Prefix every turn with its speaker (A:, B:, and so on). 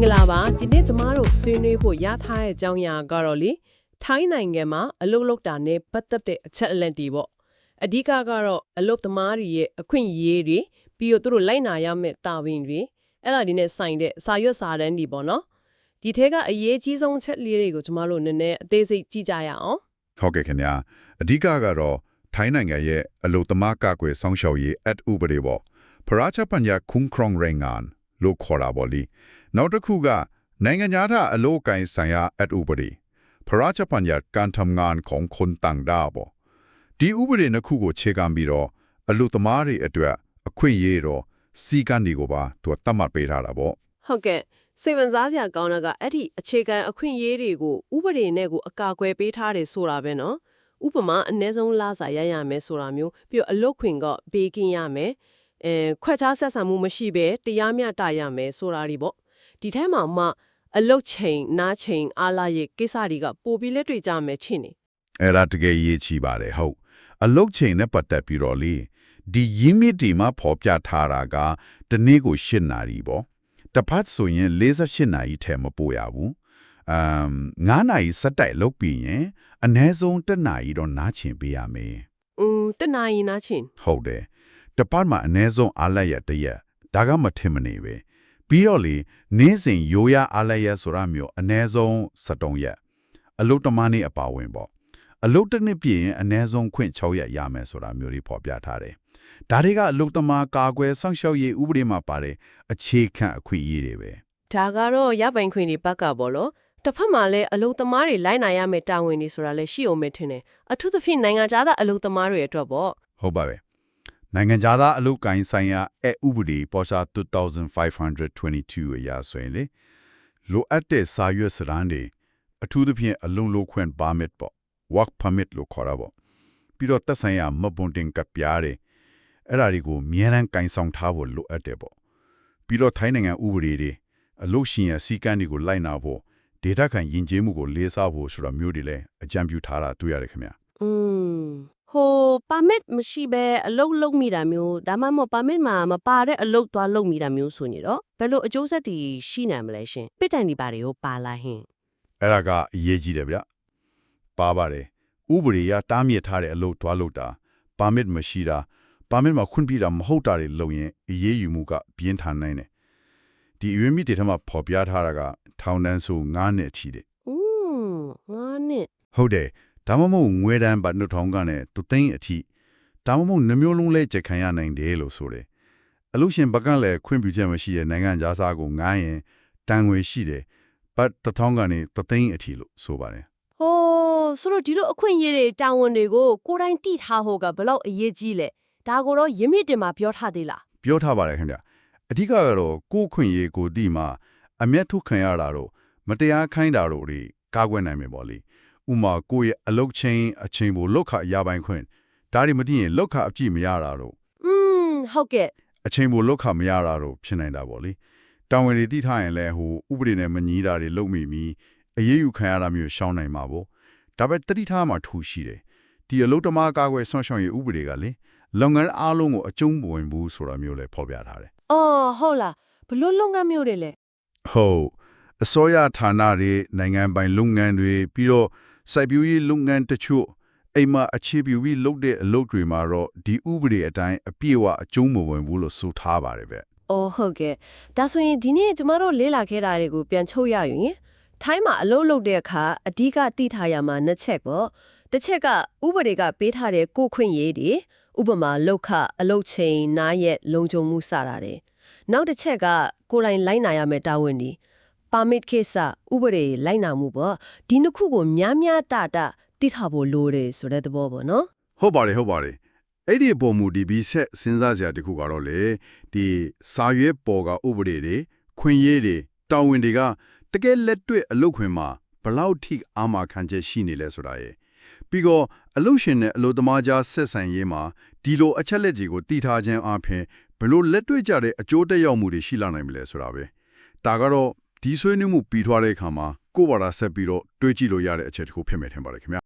A: င်္ဂလာပါဒီနေ့ကျမတို့ဆွေးနွေးဖို့ရထားတဲ့အကြောင်းအရာကတော့လေထိုင်းနိုင်ငံမှာအလုပ်လုပ်တာနဲ့ပတ်သက်တဲ့အချက်အလက်တွေပေါ့အဓိကကတော့အလုပ်သမားတွေရဲ့အခွင့်အရေးတွေပြီးတော့သူတို့လိုက်နာရမယ့်တာဝန်တွေအဲ့ဒါဒီနဲ့ဆိုင်တဲ့စာရွက်စာတမ်းတွေပေါ့နော်ဒီထဲကအရေးကြီးဆုံးအချက်လေးတွေကိုကျမတို့နည်းနည်းအသေးစိတ်ကြည့်ကြရအောင်
B: ဟုတ်ကဲ့ခင်ဗျာအဓိကကတော့ထိုင်းနိုင်ငံရဲ့အလုသမားကကွယ်စောင့်ရှောက်ရေး at ဥပဒေပေါ့ပရာချပညာခုံခရုံရင်ငန် လို့ခေါ်တာပေါ့လीနောက်တစ်ခုကနိုင်ငံသားအလို့ကိုင်ဆိုင်ရာ at ဥပဒေပရာချပညာการทำงานของคนต่างด้าวပေါ့ဒီဥပဒေနှစ်ခုကိုခြေခံပြီးတော့အလုသမားတွေအတွက်အခွင့်အရေးတော့စီကံတွေကိုပါသူကတတ်မှတ်ပေးထားတာပေါ့
A: ဟုတ်ကဲ့စိတ်ဝင်စားစရာကောင်းတာကအဲ့ဒီအခြေခံအခွင့်အရေးတွေကိုဥပဒေနဲ့ကိုအကာအကွယ်ပေးထားတယ်ဆိုတာပဲနော်ဥပမာအ ਨੇ ဆုံးလစာရရမယ်ဆိုတာမျိုးပြီးတော့အလုတ်ခွင်ကပေးကင်းရမယ် အဲခွက်ခြားဆက်ဆံမှုမရှိဘဲတရားမျှတရမယ်ဆိုတာဒီပေါ့ဒီထဲမှာမှအလုတ်ချိန်နားချိန်အားလာရဲ့ကိစ္စတွေကပိုပြီးလက်တွေ့ကြမယ်ချင်နေ
B: အဲ့ဒါတကယ်ရေးချီပါတယ်ဟုတ်အလုတ်ချိန်နဲ့ပတ်သက်ပြီးတော့လေဒီရင်းမြစ်ဒီမှာပေါ်ပြထားတာကတနေ့ကို၈နာရီပေါ့တစ်ဖက်ဆိုရင်48နာရီထဲမပို့ရဘူးအမ်9နာရီစက်တိုက်လုပ်ပြီးရင်အနည်းဆုံး1နာရီတော့နားချင်ပေးရမယ်
A: อืมတနာရီနားချိန်
B: ဟုတ်တယ် တစ်ပတ်မှာအနည်းဆုံးအားလက်ရတစ်ရက်ဒါကမထင်မနေပဲပြီးတော့လေနေ့စဉ်ရိုးရအားလက်ရဆိုတာမျိုးအနည်းဆုံး73ရက်အလုတ်တမနေ့အပါဝင်ပေါ့အလုတ်တစ်နှစ်ပြည့်ရင်အနည်းဆုံးခွင့်6ရက်ရမယ်ဆိုတာမျိုးလေးဖော်ပြထားတယ်ဒါတွေကအလုတ်တမကာကွယ်စောင့်ရှောက်ရေးဥပဒေမှာပါတဲ့အခြေခံအခွင့်အရေးတွေပဲ
A: ဒါကတော့ရပိုင်ခွင့်တွေဘက်ကပေါ့လို့တစ်ဖက်မှာလည်းအလုသမားတွေလိုက်နိုင်ရမယ့်တာဝန်တွေဆိုတာလည်းရှိအောင်မထင်နဲ့အထူးသဖြင့်နိုင်ငံသားအလုသမားတွေအတွက်ပေါ့
B: ဟုတ်ပါပဲ နိုင်ငံခြားသားအလုပ်ကိုင်ဆိုင်ရာအဥပဒေပေါ်စာ2522အရာဆိုရင်လေလိုအပ်တဲ့စာရွက်စာတမ်းတွေအထူးသဖြင့်အလုံးလို့ခွင့် permit ပေါ့ work permit လို့ခေါ်တာပေါ့ပြီးတော့သက်ဆိုင်ရာမပွန်တင်ကပ်ပြားတွေအဲ့ဒါတွေကိုအမြဲတမ်းကင်ဆောင်ထားဖို့လိုအပ်တယ်ပေါ့ပြီးတော့ထိုင်းနိုင်ငံဥပဒေတွေအလုပ်ရှင်ရဲ့စီကံတွေကိုလိုက်နာဖို့ဒေတာခံယဉ်ကျေးမှုကိုလေးစားဖို့ဆိုတာမျိုးတွေလည်းအကြံပြုထားတာတွေ့ရတယ်ခင်ဗျာ
A: อืม ဟိုပါမစ်မရှိဘဲအလုတ်လုပ်မိတာမျိုးဒါမှမဟုတ်ပါမစ်မှာမပါတဲ့အလုတ်သွားလုပ်မိတာမျိုးဆိုရင်တော့ဘယ်လိုအကျိုးဆက်တွေရှိနိုင်မလဲရှင်ပစ်တိုင်ဒီပါတွေကိုပါလာဟင်
B: အဲ့ဒါကအရေးကြီးတယ်ဗျပါပါတယ်ဥပဒေရတားမြစ်ထားတဲ့အလုပ်တွားလုပ်တာပါမစ်မရှိတာပါမစ်မှာခွင့်ပြုတာမဟုတ်တာတွေလုပ်ရင်အရေးယူမှုကပြင်းထန်နိုင်တယ်ဒီအရွေးမြစ်တွေထက်မှာပေါ်ပြထားတာကထောင်ဒဏ်ဆို9နှစ်အထိတယ်
A: อืมငါနဲ့
B: ဟုတ်တယ် ဒါမှမဟုတ်ငွေဒဏ်ပတ်နှုတ်ထောင်ကနဲ့သူသိန်းအထိဒါမှမဟုတ်နှမျိုးလုံးလဲချက်ခံရနိုင်တယ်လို့ဆိုတယ်အလို့ရှင်ဘက်ကလည်းခွင့်ပြုချက်မရှိတဲ့နိုင်ငံခြားသားကိုငားရင်တန်ငွေရှိတယ်ပတ်တစ်ထောင်ကနေသူသိန်းအထိလို့ဆိုပါတယ်
A: ဟိုဆိုတော့ဒီလိုအခွင့်အရေးတွေတာဝန်တွေကိုကိုယ်တိုင်တိထားဖို့ကဘယ်လောက်အရေးကြီးလဲဒါကိုတော့ရင်းမြစ်တင်မှာပြောထားသေးလား
B: ပြောထားပါတယ်ခင်ဗျအဓိကကတော့ကိုယ်ခွင့်ရေးကိုဒီမှာအမျက်ထုတ်ခံရတာတော့မတရားခိုင်းတာတို့တွေကာကွယ်နိုင်မယ်ပေါ့လေ ဥမာကိုယ့်ရဲ့အလုတ်ချင်းအချိန်ကိုလောက်ခရပိုင်းခွင့်ဒါတွေမသိရင်လောက်ခအပြည့်မရတာတော့
A: อืมဟုတ်ကဲ့
B: အချိန်ကိုလောက်ခမရတာတော့ဖြစ်နိုင်တာပေါ့လေတောင်ဝင်တွေတိထားရင်လည်းဟိုဥပဒေနဲ့မညီတာတွေလုပ်မိပြီးအရေးယူခံရတာမျိုးရှောင်းနိုင်မှာပေါ့ဒါပေမဲ့တတိထားမှာထူရှိတယ်ဒီအလုတ်တမားကာကွယ်ဆွမ်းရှောင်ရေးဥပဒေကလေလုပ်ငန်းအားလုံးကိုအကျုံးမဝင်ဘူးဆိုတာမျိုးလည်းဖော်ပြထားတယ်
A: အော်ဟုတ်လားဘလို့လုပ်ငန်းမျိုးတွေလဲ
B: ဟုတ်အစိုးရဌာနတွေနိုင်ငံပိုင်လုပ်ငန်းတွေပြီးတော့ စိုက်ပျိုးရေးလုပ်ငန်းတချို့အိမ်မှာအခြေပြုပြီးလုပ်တဲ့အလုပ်တွေမှာတော့ဒီဥပဒေအတိုင်းအပြည့်အဝအကျုံးမဝင်ဘူးလို့ဆိုထားပါတယ်ဗျ
A: အော်ဟုတ်ကဲ့ဒါဆိုရင်ဒီနေ့ကျမတို့လေ့လာခဲ့တာတွေကိုပြန်ချုပ်ရရင်ထိုင်းမှာအလုပ်လုပ်တဲ့အခါအဓိကသိထားရမှာနှစ်ချက်ပေါ့တစ်ချက်ကဥပဒေကပေးထားတဲ့ကိုယ်ခွင့်ရေးတွေဥပမာလောက်ခအလုပ်ချိန်နားရက်လုံခြုံမှုစတာတွေနောက်တစ်ချက်ကကိုယ်တိုင်လိုက်နာရမယ့်တာဝန်တွေ ပါမစ်ကိစ္စဥပဒေလိုက်နာမှုပေါ့ဒီနှစ်ခုကိုများများတတသိထားဖို့လိုတယ်ဆိုတဲ့သဘောပေါ့နော်
B: ဟုတ်ပါတယ်ဟုတ်ပါတယ်အဲ့ဒီအပေါ်မူဒီပြီးဆက်စဉ်းစားစရာတစ်ခုကတော့လေဒီစာရွက်ပေါ်ကဥပဒေတွေခွင့်ရေးတွေတာဝန်တွေကတကယ်လက်တွေ့အလုပ်ခွင်မှာဘယ်လောက်ထိအာမခံချက်ရှိနေလဲဆိုတာရယ်ပြီးတော့အလုပ်ရှင်နဲ့အလုပ်သမားကြားဆက်ဆံရေးမှာဒီလိုအချက်လက်တွေကိုတည်ထားခြင်းအပြင်ဘယ်လိုလက်တွေ့ကြတဲ့အကျိုးသက်ရောက်မှုတွေရှိလာနိုင်မလဲဆိုတာပဲဒါကတော့ ဒီဆွေးနွေးမှုပြီးထွားတဲ့အခါမှာကိုယ့်ဘာသာဆက်ပြီးတော့တွေးကြည့်လို့ရတဲ့အချက်တစ်ခုဖြစ်မယ်ထင်ပါတယ်ခင်ဗျာ